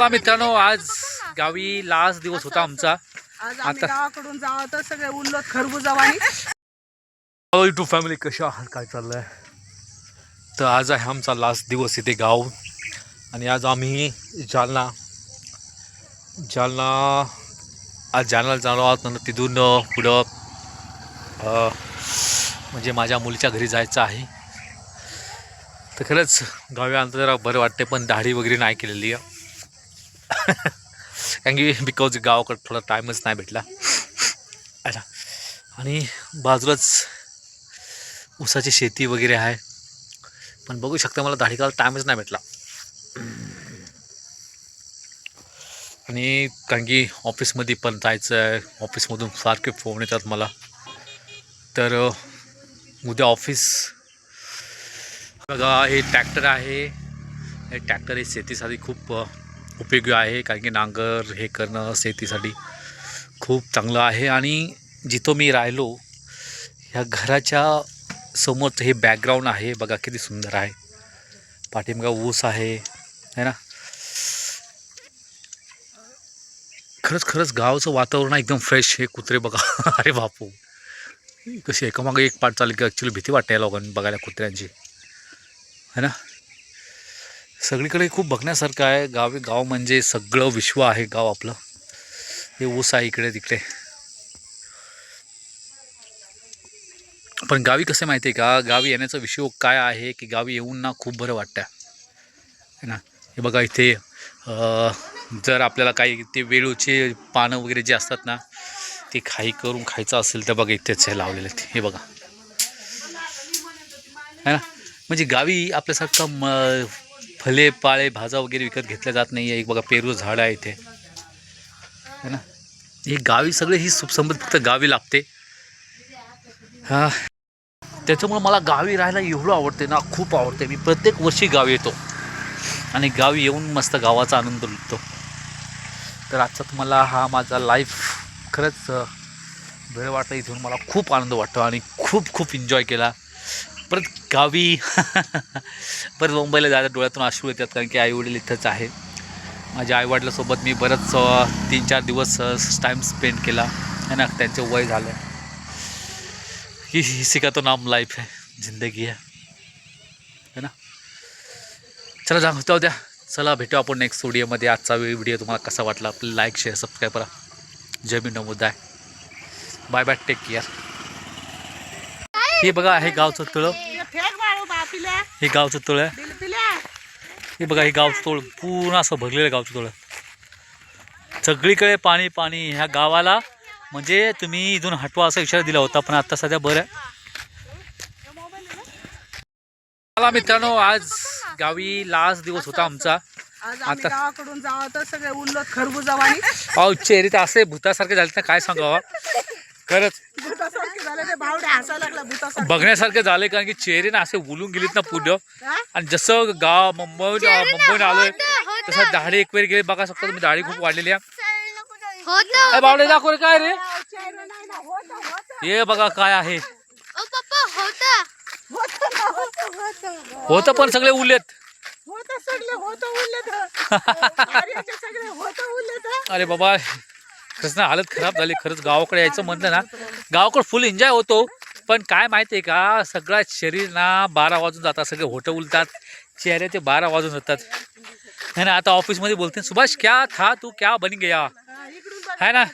चला मित्रांनो आज गावी लास्ट दिवस होता आमचा. आज आम्ही आता- गावाकडून जावं तर सगळे उल्लत खरबुजावानी टू फॅमिली कशा आहात? काय चाललंय? तर आज आहे आमचा लास्ट दिवस इथे गाव. आणि आज आम्ही जालना जालना आज जालन्याला जाणार आहोत. नंतर तिथून अ, पुढं अ, म्हणजे माझ्या मुलीच्या घरी जायचं आहे. तर खरंच गावी आलं तर जरा बरं वाटते पण दाढी वगैरे नाही केलेली आहे. कारण की बिकॉज गावाकडे थोडा टाईमच नाही भेटला. अच्छा. आणि बाजूलाच ऊसाची शेती वगैरे आहे. पण बघू शकता मला दाढी करायला टाईमच नाही भेटला. आणि कारण की ऑफिसमध्ये पण जायचं आहे ऑफिसमधून सारखे फोन येतात मला. तर उद्या ऑफिस बघा हे ट्रॅक्टर आहे. हे ट्रॅक्टर हे शेतीसाठी खूप उपयोगी आहे कारण की नांगर हे करणं शेतीसाठी खूप चांगलं आहे. आणि जिथं मी राहिलो ह्या घराच्या समोरचं हे बॅकग्राऊंड आहे. बघा किती सुंदर आहे. पाठीमागा ऊस आहे है ना? खरंच खरंच गावचं वातावरण एकदम फ्रेश हे कुत्रे बघा. अरे बापू. कशी एकामागं एक पाठ चालली की ॲक्च्युली भीती वाटते या लोकांनी बघायला कुत्र्यांची. है ना? सगळीकडे खूप बघण्यासारखं आहे. गावी गाव म्हणजे सगळं विश्व आहे गाव आपलं. हे ऊस आहे इकडे तिकडे. पण गावी कसं माहिती आहे का? गावी येण्याचा विषय काय आहे की गावी येऊन ना खूप बरं वाटतं आहे ना? हे बघा इथे जर आपल्याला काही ते वेळूचे पानं वगैरे जे असतात ना ते खाई करून खायचं असेल तर बघा इथेच हे लावलेले आहेत. हे बघा. है ना? म्हणजे गावी आपल्यासारखं म फले पाळे भाज्या वगैरे विकत घेतल्या जात नाही आहे एक बघा पेरू झाड आहे इथे. है ना? हे गावी सगळे ही सुखसंपत फक्त गावी लागते. हा. त्याच्यामुळं मला गावी राहायला एवढं आवडते ना खूप आवडते. मी प्रत्येक वर्षी गावी येतो. आणि गावी येऊन मस्त गावाचा आनंद लुटतो. तर आजचा तुम्हाला हा माझा लाईफ खरंच अ, वेळ वाटतं इथून. मला खूप आनंद वाटतो आणि खूप खूप एन्जॉय केला. परत गावी परत मुंबईला जायला डोळ्यातून अश्रू येतात कारण की आईवडील इथंच आहे. माझ्या आईवडिलासोबत मी बरंच तीन चार दिवस टाईम स्पेंड केला है ना त्यांचं वय झालं ही सिका तो नाम लाईफ आहे जिंदगी आहे. है ना? चला जा जाऊ द्या चला भेटू आपण नेक्स्ट व्हिडिओमध्ये आजचा व्हिडिओ तुम्हाला कसा वाटला? आपलं लाईक शेअर सबस्क्राईब करा. जय मी नमोद आहे बाय बाय टेक केअर हे बघा हे गावचं तळ. हे गावचं तळ हे बघा हे गावचं तोळ. पूर्ण असं भरलेलं गावचं तोळ. सगळीकडे पाणी पाणी. ह्या गावाला म्हणजे तुम्ही इथून हटवा असा इशारा दिला होता पण आता सध्या बरं आहे. मला मित्रांनो आज गावी लास्ट दिवस होता आमचा. आता- गावाकडून जावं तर सगळे उल्लत खरबुजावानी. चेहरे तर असे भूतासारखे झाले ना काय सांगावं? खरंच. भूतासारखे झाले ते भावडे हसायला लागला भूतासारखे. बघण्यासारखे झाले कारण की चेहरे ना असे उलून गेलेत ना हा? आणि जसं गाव मुंबई मुंबईने आलोय तसं दाढी एक वेळ गेली बघा शकता तुम्ही दाढी खूप वाढलेली आहे. बावडे दाखव रे काय रे? चेहरा नाही ना, होतं, होतं. हे बघा काय आहे. होत. होतं ना, होतं, होतं. होतं पण सगळे उरलेत होतं सगळे होतं उरलेत. अरे बाबा खरंच ना हालत खराब झाली. खरंच गावाकडे यायचं म्हणलं ना गावाकडे फुल एन्जॉय होतो. पण काय माहिती आहे का सगळं शरीर ना बारा वाजून जातात सगळे होटं उलतात. चेहरे ते बारा वाजून जातात है ना आता ऑफिसमध्ये बोलते सुभाष क्या था तू? क्या बन गया? हा. है ना?